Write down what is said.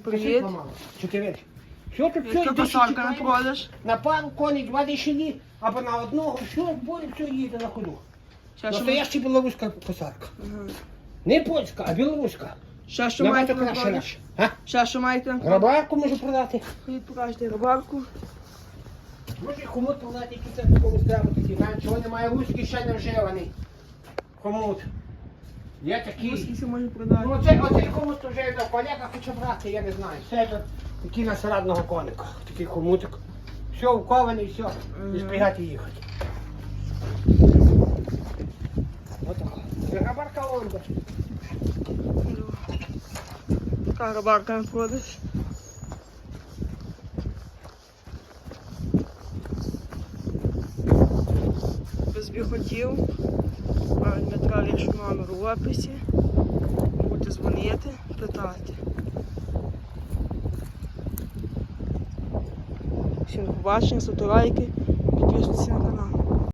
Привіт. Чотири. Що тут все Яка йде, косарка на пару коней два дешеві, або на одного, все, бой, все їде на ходу. Ще що, Настояща білоруська косарка. Ага. Не польська, а білоруська. ще що маєте Набагато на краще продаж? наша. А? Ще що маєте на продаж? Рабарку можу продати. Ходіть, покажете рибарку. Може хомут продати, які це комусь треба такі. Навіть чого немає руський, ще не вживаний. Хомут. Можна продати? Ну оцей, оцей хомут вже до колега хоче брати, я не знаю. Це тут такий на середного коника. Такий хомутик. Все укований, все. І спрягати їхати. Отак. Це габарка Лонда. Така рибарка на продаж. Без біхотів. Пан Дмитра лише номер описі. Будете дзвонити, питати. Всім побачення, ставте